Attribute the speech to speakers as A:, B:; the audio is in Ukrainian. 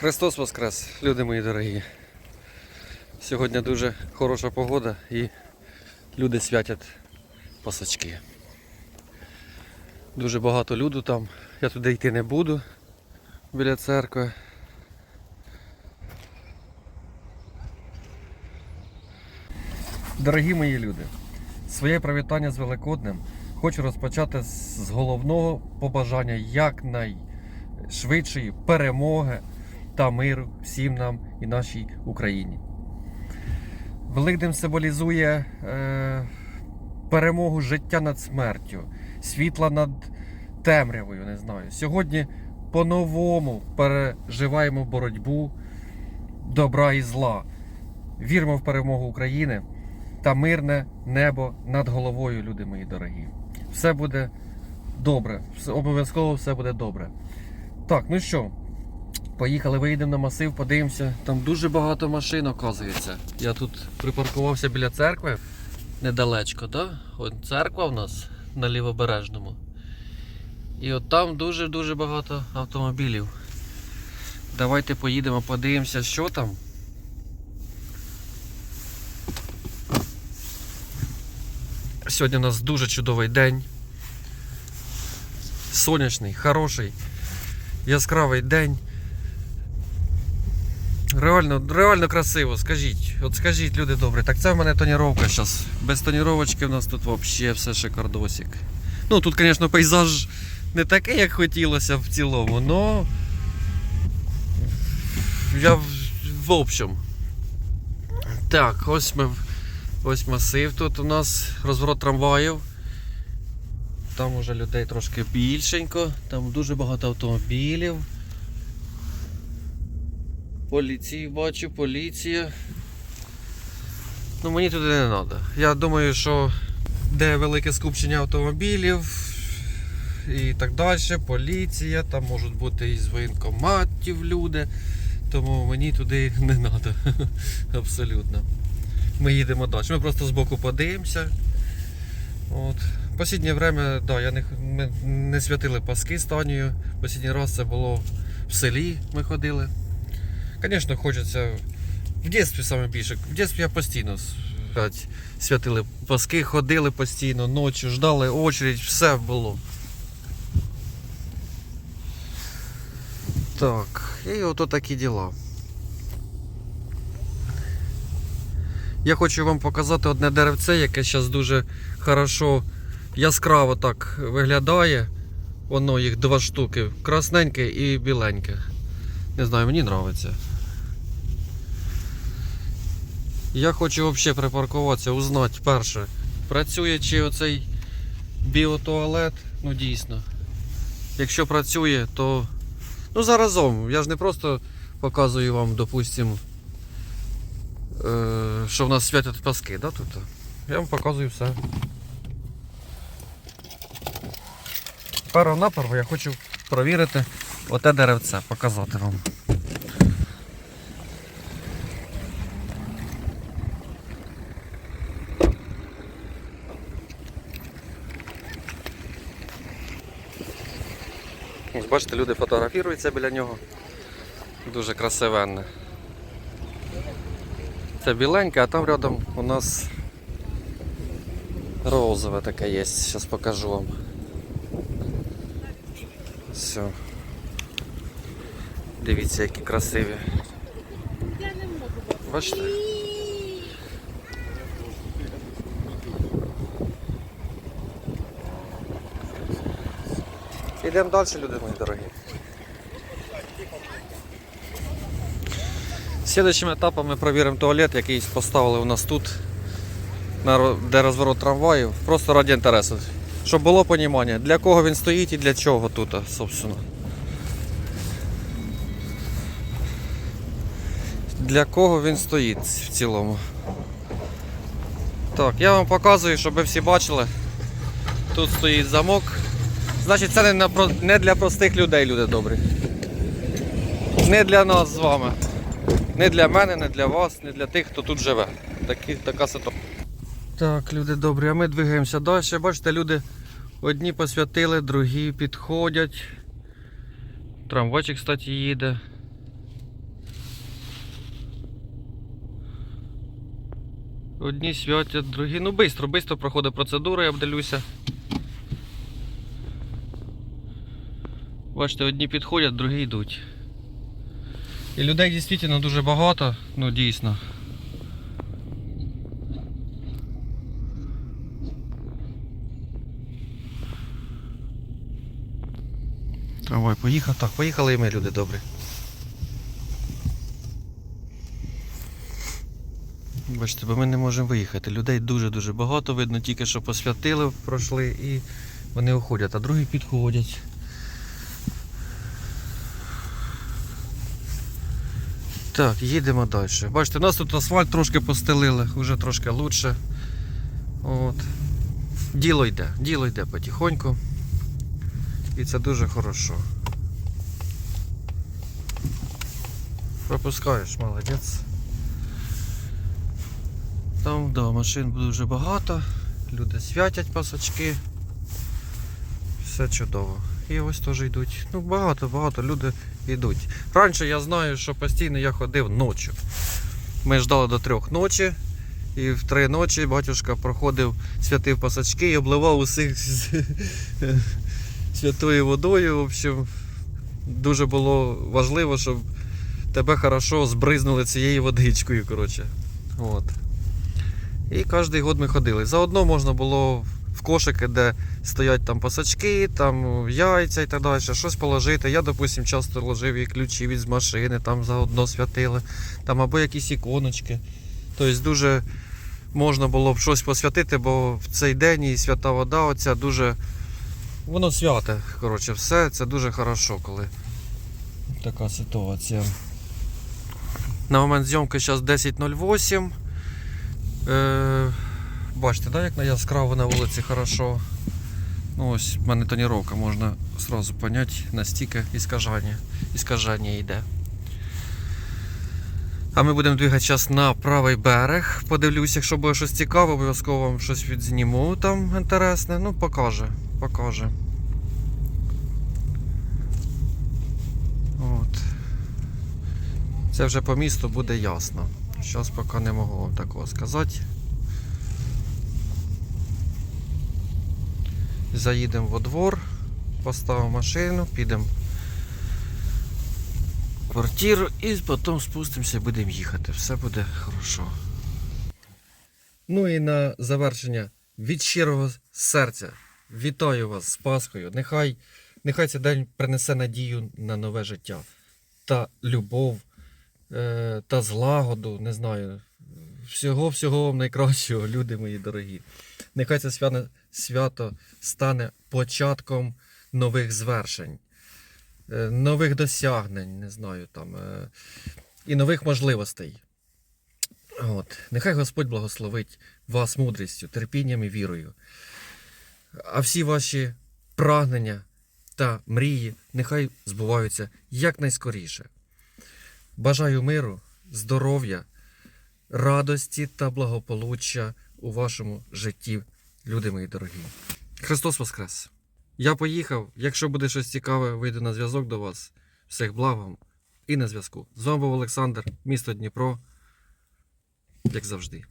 A: Христос Воскрес, люди мої дорогі. Сьогодні дуже хороша погода і люди святять пасочки. Дуже багато люду там. Я туди йти не буду біля церкви. Дорогі мої люди, своє привітання з Великоднем хочу розпочати з головного побажання якнайшвидшої перемоги та миру всім нам і нашій Україні. Великдень символізує е, перемогу життя над смертю, світла над темрявою. Не знаю. Сьогодні по-новому переживаємо боротьбу добра і зла. Віримо в перемогу України та мирне небо над головою, люди мої дорогі. Все буде добре. Обов'язково все буде добре. Так, ну що, поїхали, виїдемо на масив, подивимося. Там дуже багато машин, оказується. Я тут припаркувався біля церкви недалечко, так? От церква в нас на лівобережному. І от там дуже-дуже багато автомобілів. Давайте поїдемо, подивимося, що там. Сьогодні у нас дуже чудовий день. Сонячний, хороший, яскравий день. Реально, реально красиво, скажіть. От скажіть, люди добрі. Так це в мене тоніровка зараз. Без тоніровочки в нас тут взагалі все шикардосик. Ну тут, звісно, пейзаж не такий, як хотілося в цілому, но я в, в общем. Так, ось ми. Ось масив тут у нас розворот трамваїв. Там уже людей трошки більшенько, там дуже багато автомобілів. Поліції бачу, поліція. Ну мені туди не треба. Я думаю, що де велике скупчення автомобілів і так далі, поліція, там можуть бути із воєнкоматів люди. Тому мені туди не треба. Абсолютно. Ми їдемо далі. Ми просто збоку подивимося. От. Посіднє время, да, я не, ми не святили паски з Танією. Посідній раз це було в селі ми ходили. Звісно, хочеться в дитинстві саме більше. В дитинстві я постійно святили паски, ходили постійно, ночі, ждали очередь, все було. Так, і ото такі діла. Я хочу вам показати одне деревце, яке зараз дуже хорошо яскраво так виглядає. Воно їх два штуки. Красненьке і біленьке. Не знаю, мені подобається. Я хочу взагалі припаркуватися, узнати перше. Працює чи оцей біотуалет, ну дійсно. Якщо працює, то. Ну заразом. Я ж не просто показую вам, допустимо, е, що в нас святять паски, да, тут? Я вам показую все. Перво-наперво я хочу провірити оте деревце, показати вам. Ось бачите, люди фотографіруються біля нього. Дуже красивенне. Це біленьке, а там рядом у нас розове таке є. Зараз покажу вам. Все. Дивіться, які красиві. Бачите? Йдемо далі, люди мої дорогі. Слідчим етапом ми провіримо туалет, який поставили у нас тут, де розворот трамваїв, просто раді інтересу. Щоб було розуміння, для кого він стоїть і для чого тут, собственно. Для кого він стоїть в цілому. Так, я вам показую, щоб ви всі бачили. Тут стоїть замок. Значить, це не, не для простих людей, люди добрі. Не для нас з вами. Не для мене, не для вас, не для тих, хто тут живе. Такі, Така ситуація. Так, люди добрі, а ми двигаємося далі. Бачите, люди одні посвятили, другі підходять. Трамвайчик, кстати, їде. Одні святять, другі. Ну, швидко, швидко проходить процедура, я обдалюся. Бачите, одні підходять, другі йдуть. І людей дійсно дуже багато, ну дійсно. Трамвай поїхав. Так, поїхали і ми, люди добрі. Бачите, бо ми не можемо виїхати. Людей дуже-дуже багато, видно, тільки що посвятили, пройшли і вони уходять, а другі підходять. Так, їдемо далі. Бачите, у нас тут асфальт трошки постелили, вже трошки краще. От. Діло йде, діло йде потихоньку. І це дуже хорошо. Пропускаєш, молодець. Там, да, машин дуже багато, люди святять пасочки. Все чудово. І ось теж йдуть. Ну, багато, багато люди йдуть. Раніше я знаю, що постійно я ходив ночі. Ми ждали до трьох ночі. І в три ночі батюшка проходив, святив пасочки і обливав усіх святою водою. В общем, дуже було важливо, щоб тебе хорошо збризнули цією водичкою. Коротше. От. І кожен год ми ходили. Заодно можна було кошики, де стоять там пасачки, там яйця і так далі, щось положити. Я, допустим, часто ложив і ключі від машини, там заодно святили, там або якісь іконочки. Тобто дуже можна було б щось посвятити, бо в цей день і свята вода, оця дуже. Воно святе. Коротше, все це дуже хорошо, коли така ситуація. На момент зйомки зараз 10.08. Бачите, да, як на яскраво на вулиці хорошо. Ну, ось в мене тоніровка, можна сразу поняти, настільки іскажання, іскажання йде. А ми будемо двигати зараз на правий берег. Подивлюсь, якщо буде щось цікаве, обов'язково вам щось відзніму там інтересне. Ну, покаже, покаже. От. Це вже по місту буде ясно. Зараз поки не можу вам такого сказати. Заїдемо во двор, поставимо машину, підемо в квартиру і потім спустимося будемо їхати. Все буде хорошо. Ну і на завершення від щирого серця вітаю вас з Пасхою. Нехай, нехай цей день принесе надію на нове життя та любов е, та злагоду, не знаю. Всього всього вам найкращого, люди мої дорогі. Нехай це свято, свято стане початком нових звершень, е, нових досягнень, не знаю там, е, і нових можливостей. От. Нехай Господь благословить вас мудрістю, терпінням і вірою. А всі ваші прагнення та мрії нехай збуваються якнайскоріше. Бажаю миру, здоров'я, радості та благополуччя у вашому житті, люди мої дорогі. Христос Воскрес! Я поїхав. Якщо буде щось цікаве, вийду на зв'язок до вас. Всіх благ вам і на зв'язку. З вами був Олександр, місто Дніпро, як завжди.